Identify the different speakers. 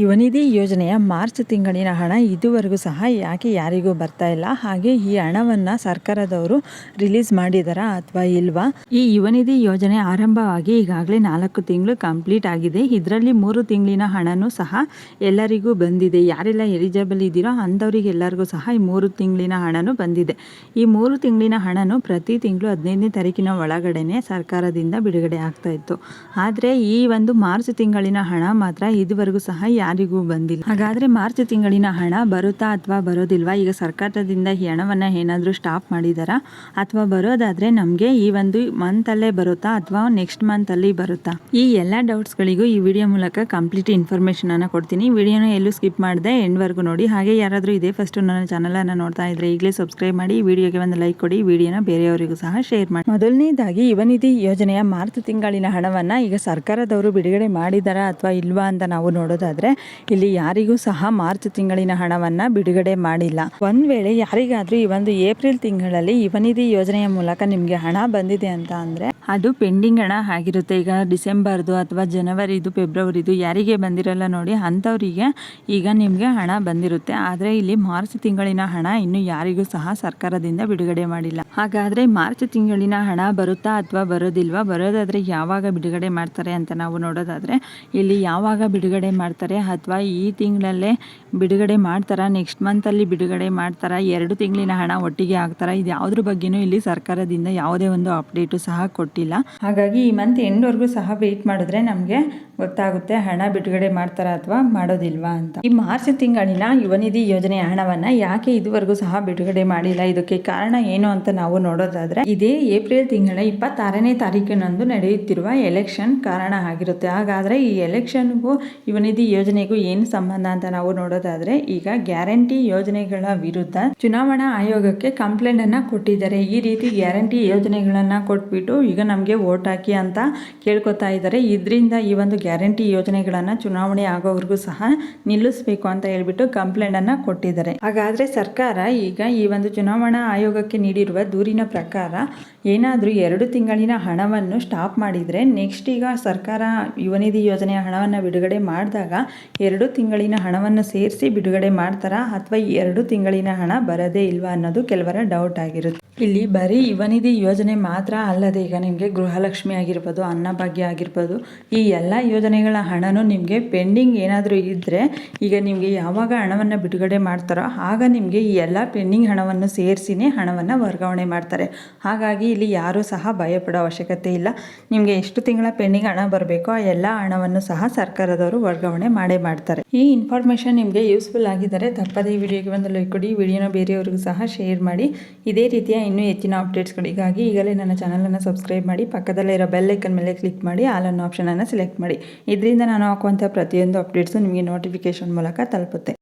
Speaker 1: ಯುವನಿಧಿ ಯೋಜನೆಯ ಮಾರ್ಚ್ ತಿಂಗಳಿನ ಹಣ ಇದುವರೆಗೂ ಸಹ ಯಾಕೆ ಯಾರಿಗೂ ಬರ್ತಾ ಇಲ್ಲ? ಹಾಗೆ ಈ ಹಣವನ್ನು ಸರ್ಕಾರದವರು ರಿಲೀಸ್ ಮಾಡಿದಾರಾ ಅಥವಾ ಇಲ್ವಾ? ಈ ಯುವನಿಧಿ ಯೋಜನೆ ಆರಂಭವಾಗಿ ಈಗಾಗಲೇ ನಾಲ್ಕು ತಿಂಗಳು ಕಂಪ್ಲೀಟ್ ಆಗಿದೆ. ಇದರಲ್ಲಿ ಮೂರು ತಿಂಗಳಿನ ಹಣನೂ ಸಹ ಎಲ್ಲರಿಗೂ ಬಂದಿದೆ. ಯಾರೆಲ್ಲ ಎಲಿಜಿಬಲ್ ಇದ್ದೀರೋ ಅಂಥವ್ರಿಗೆಲ್ಲರಿಗೂ ಸಹ ಈ ಮೂರು ತಿಂಗಳಿನ ಹಣನೂ ಬಂದಿದೆ. ಈ ಮೂರು ತಿಂಗಳಿನ ಹಣನೂ ಪ್ರತಿ ತಿಂಗಳು ಹದಿನೈದನೇ ತಾರೀಕಿನ ಒಳಗಡೆನೆ ಸರ್ಕಾರದಿಂದ ಬಿಡುಗಡೆ ಆಗ್ತಾ ಇತ್ತು. ಆದರೆ ಈ ಒಂದು ಮಾರ್ಚ್ ತಿಂಗಳಿನ ಹಣ ಮಾತ್ರ ಇದುವರೆಗೂ ಸಹ ಯಾರಿಗೂ ಬಂದಿಲ್ಲ. ಹಾಗಾದ್ರೆ ಮಾರ್ಚ್ ತಿಂಗಳಿನ ಹಣ ಬರುತ್ತಾ ಅಥವಾ ಬರೋದಿಲ್ವಾ? ಈಗ ಸರ್ಕಾರದಿಂದ ಈ ಹಣವನ್ನ ಏನಾದರೂ ಸ್ಟಾಪ್ ಮಾಡಿದಾರಾ? ಅಥವಾ ಬರೋದಾದ್ರೆ ನಮಗೆ ಈ ಒಂದು ಮಂತ್ ಅಲ್ಲೇ ಬರುತ್ತಾ ಅಥವಾ ನೆಕ್ಸ್ಟ್ ಮಂತ್ ಅಲ್ಲಿ ಬರುತ್ತಾ? ಈ ಎಲ್ಲ ಡೌಟ್ಸ್ ಗಳಿಗೂ ಈ ವಿಡಿಯೋ ಮೂಲಕ ಕಂಪ್ಲೀಟ್ ಇನ್ಫಾರ್ಮೇಶನ್ ಅನ್ನ ಕೊಡ್ತೀನಿ. ವಿಡಿಯೋನ ಎಲ್ಲೂ ಸ್ಕಿಪ್ ಮಾಡದೆ ಎಂಡ್ವರೆಗೂ ನೋಡಿ. ಹಾಗೆ ಯಾರಾದರೂ ಇದೇ ಫಸ್ಟ್ ನನ್ನ ಚಾನಲ್ ಅನ್ನ ನೋಡ್ತಾ ಇದ್ರೆ ಈಗಲೇ ಸಬ್ಸ್ಕ್ರೈಬ್ ಮಾಡಿ ವಿಡಿಯೋಗೆ ಒಂದು ಲೈಕ್ ಕೊಡಿ ವಿಡಿಯೋನ ಬೇರೆಯವರಿಗೂ ಸಹ ಶೇರ್ ಮಾಡಿ. ಮೊದಲನೇದಾಗಿ ಯುವನಿಧಿ ಯೋಜನೆಯ ಮಾರ್ಚ್ ತಿಂಗಳಿನ ಹಣವನ್ನ ಈಗ ಸರ್ಕಾರದವರು ಬಿಡುಗಡೆ ಮಾಡಿದಾರಾ ಅಥವಾ ಇಲ್ವಾ ಅಂತ ನಾವು ನೋಡೋದಾದ್ರೆ ಇಲ್ಲಿ ಯಾರಿಗೂ ಸಹ ಮಾರ್ಚ್ ತಿಂಗಳಿನ ಹಣವನ್ನ ಬಿಡುಗಡೆ ಮಾಡಿಲ್ಲ. ಒಂದ್ ವೇಳೆ ಯಾರಿಗಾದ್ರೂ ಈ ಒಂದು ಏಪ್ರಿಲ್ ತಿಂಗಳಲ್ಲಿ ಯುವನಿಧಿ ಯೋಜನೆಯ ಮೂಲಕ ನಿಮಗೆ ಹಣ ಬಂದಿದೆ ಅಂತ ಅಂದ್ರೆ ಅದು ಪೆಂಡಿಂಗ್ ಹಣ ಆಗಿರುತ್ತೆ. ಈಗ ಡಿಸೆಂಬರ್ದು ಅಥವಾ ಜನವರಿದು, ಫೆಬ್ರವರಿದು ಯಾರಿಗೆ ಬಂದಿರಲ್ಲ ನೋಡಿ, ಅಂಥವರಿಗೆ ಈಗ ನಿಮಗೆ ಹಣ ಬಂದಿರುತ್ತೆ. ಆದರೆ ಇಲ್ಲಿ ಮಾರ್ಚ್ ತಿಂಗಳಿನ ಹಣ ಇನ್ನು ಯಾರಿಗೂ ಸಹ ಸರ್ಕಾರದಿಂದ ಬಿಡುಗಡೆ ಮಾಡಿಲ್ಲ. ಹಾಗಾದರೆ ಮಾರ್ಚ್ ತಿಂಗಳಿನ ಹಣ ಬರುತ್ತಾ ಅಥವಾ ಬರೋದಿಲ್ವಾ? ಬರೋದಾದರೆ ಯಾವಾಗ ಬಿಡುಗಡೆ ಮಾಡ್ತಾರೆ ಅಂತ ನಾವು ನೋಡೋದಾದರೆ, ಇಲ್ಲಿ ಯಾವಾಗ ಬಿಡುಗಡೆ ಮಾಡ್ತಾರೆ ಅಥವಾ ಈ ತಿಂಗಳಲ್ಲೇ ಬಿಡುಗಡೆ ಮಾಡ್ತಾರಾ? ನೆಕ್ಸ್ಟ್ ಮಂತಲ್ಲಿ ಬಿಡುಗಡೆ ಮಾಡ್ತಾರಾ? ಎರಡು ತಿಂಗಳಿನ ಹಣ ಒಟ್ಟಿಗೆ ಆಗ್ತಾರಾ ಇದು ಯಾವುದ್ರ ಬಗ್ಗೆನೂ ಇಲ್ಲಿ ಸರ್ಕಾರದಿಂದ ಯಾವುದೇ ಒಂದು ಅಪ್ಡೇಟು ಸಹ ಕೊಟ್ಟಿಲ್ಲ. ಹಾಗಾಗಿ ಈ ಮಂತ್ ಎಂಡ್ವರೆಗೂ ಸಹ ವೆಯ್ಟ್ ಮಾಡಿದ್ರೆ ನಮಗೆ ಗೊತ್ತಾಗುತ್ತೆ ಹಣ ಬಿಡುಗಡೆ ಮಾಡ್ತಾರಾ ಅಥವಾ ಮಾಡೋದಿಲ್ವಾ ಅಂತ. ಈ ಮಾರ್ಚ್ ತಿಂಗಳಿನ ಯುವನಿಧಿ ಯೋಜನೆ ಹಣವನ್ನ ಯಾಕೆ ಇದುವರೆಗೂ ಸಹ ಬಿಡುಗಡೆ ಮಾಡಿಲ್ಲ? ಇದಕ್ಕೆ ಕಾರಣ ಏನು ಅಂತ ನಾವು ನೋಡೋದಾದ್ರೆ, ಇದೇ ಏಪ್ರಿಲ್ ತಿಂಗಳ ಇಪ್ಪತ್ತಾರನೇ ತಾರೀಕಿನಂದು ನಡೆಯುತ್ತಿರುವ ಎಲೆಕ್ಷನ್ ಕಾರಣ ಆಗಿರುತ್ತೆ. ಹಾಗಾದ್ರೆ ಈ ಎಲೆಕ್ಷನ್ಗೂ ಯುವನಿಧಿ ಯೋಜನೆಗೂ ಏನು ಸಂಬಂಧ ಅಂತ ನಾವು ನೋಡೋದಾದ್ರೆ, ಈಗ ಗ್ಯಾರಂಟಿ ಯೋಜನೆಗಳ ವಿರುದ್ಧ ಚುನಾವಣಾ ಆಯೋಗಕ್ಕೆ ಕಂಪ್ಲೇಂಟ್ ಅನ್ನ ಕೊಟ್ಟಿದ್ದಾರೆ. ಈ ರೀತಿ ಗ್ಯಾರಂಟಿ ಯೋಜನೆಗಳನ್ನ ಕೊಟ್ಬಿಟ್ಟು ಈಗ ನಮಗೆ ವೋಟ್ ಹಾಕಿ ಅಂತ ಕೇಳ್ಕೊತಾ ಇದ್ದಾರೆ. ಇದರಿಂದ ಈ ಒಂದು ಗ್ಯಾರಂಟಿ ಯೋಜನೆಗಳನ್ನ ಚುನಾವಣೆ ಆಗೋವರೆಗೂ ಸಹ ನಿಲ್ಲಿಸಬೇಕು ಅಂತ ಹೇಳ್ಬಿಟ್ಟು ಕಂಪ್ಲೇಂಟ್ ಅನ್ನ ಕೊಟ್ಟಿದ್ದಾರೆ. ಹಾಗಾದ್ರೆ ಸರ್ಕಾರ ಈಗ ಈ ಒಂದು ಚುನಾವಣಾ ಆಯೋಗಕ್ಕೆ ನೀಡಿರುವ ದೂರಿನ ಪ್ರಕಾರ ಏನಾದರೂ ಎರಡು ತಿಂಗಳಿನ ಹಣವನ್ನು ಸ್ಟಾಪ್ ಮಾಡಿದರೆ ನೆಕ್ಸ್ಟ್ ಈಗ ಸರ್ಕಾರ ಯುವನಿಧಿ ಯೋಜನೆಯ ಹಣವನ್ನು ಬಿಡುಗಡೆ ಮಾಡಿದಾಗ ಎರಡು ತಿಂಗಳಿನ ಹಣವನ್ನು ಸೇರಿಸಿ ಬಿಡುಗಡೆ ಮಾಡ್ತಾರಾ ಅಥವಾ ಎರಡು ತಿಂಗಳಿನ ಹಣ ಬರದೇ ಇಲ್ವಾ ಅನ್ನೋದು ಕೆಲವರ ಡೌಟ್ ಆಗಿರುತ್ತೆ. ಇಲ್ಲಿ ಬರೀ ಯುವನಿಧಿ ಯೋಜನೆ ಮಾತ್ರ ಅಲ್ಲದೆ ಈಗ ನಿಮಗೆ ಗೃಹಲಕ್ಷ್ಮಿ ಆಗಿರ್ಬೋದು, ಅನ್ನಭಾಗ್ಯ ಆಗಿರ್ಬೋದು, ಈ ಎಲ್ಲ ಯೋಜನೆಗಳ ಹಣನೂ ನಿಮಗೆ ಪೆಂಡಿಂಗ್ ಏನಾದರೂ ಇದ್ದರೆ ಈಗ ನಿಮಗೆ ಯಾವಾಗ ಹಣವನ್ನು ಬಿಡುಗಡೆ ಮಾಡ್ತಾರೋ ಆಗ ನಿಮಗೆ ಈ ಎಲ್ಲ ಪೆಂಡಿಂಗ್ ಹಣವನ್ನು ಸೇರಿಸಿನೇ ಹಣವನ್ನು ವರ್ಗಾವಣೆ ಮಾಡ್ತಾರೆ. ಹಾಗಾಗಿ ಇಲ್ಲಿ ಯಾರೂ ಸಹ ಭಯಪಡೋ ಅವಶ್ಯಕತೆ ಇಲ್ಲ. ನಿಮಗೆ ಎಷ್ಟು ತಿಂಗಳ ಪೆಂಡಿಂಗ್ ಹಣ ಬರಬೇಕೋ ಆ ಎಲ್ಲ ಹಣವನ್ನು ಸಹ ಸರ್ಕಾರದವರು ವರ್ಗಾವಣೆ ಮಾಡೇ ಮಾಡ್ತಾರೆ. ಈ ಇನ್ಫಾರ್ಮೇಷನ್ ನಿಮಗೆ ಯೂಸ್ಫುಲ್ ಆಗಿದ್ದರೆ ತಪ್ಪದೇ ಈ ವಿಡಿಯೋಗೆ ಒಂದು ಲೈಕ್ ಕೊಡಿ ವಿಡಿಯೋನ ಬೇರೆಯವರಿಗೂ ಸಹ ಶೇರ್ ಮಾಡಿ. ಇದೇ ರೀತಿಯ ಇನ್ನೂ ಹೆಚ್ಚಿನ ಅಪ್ಡೇಟ್ಸ್ಗಳಿಗಾಗಿ ಈಗಲೇ ನನ್ನ ಚಾನಲನ್ನು ಸಬ್ಸ್ಕ್ರೈಬ್ ಮಾಡಿ, ಪಕ್ಕದಲ್ಲೇ ಇರೋ ಬೆಲ್ ಐಕನ್ ಮೇಲೆ ಕ್ಲಿಕ್ ಮಾಡಿ ಆಲ್ ಅನ್ನೋ ಆಪ್ಷನನ್ನು ಸೆಲೆಕ್ಟ್ ಮಾಡಿ. ಇದರಿಂದ ನಾನು ಹಾಕುವಂಥ ಪ್ರತಿಯೊಂದು ಅಪ್ಡೇಟ್ಸು ನಿಮಗೆ ನೋಟಿಫಿಕೇಶನ್ ಮೂಲಕ ತಲುಪುತ್ತೆ.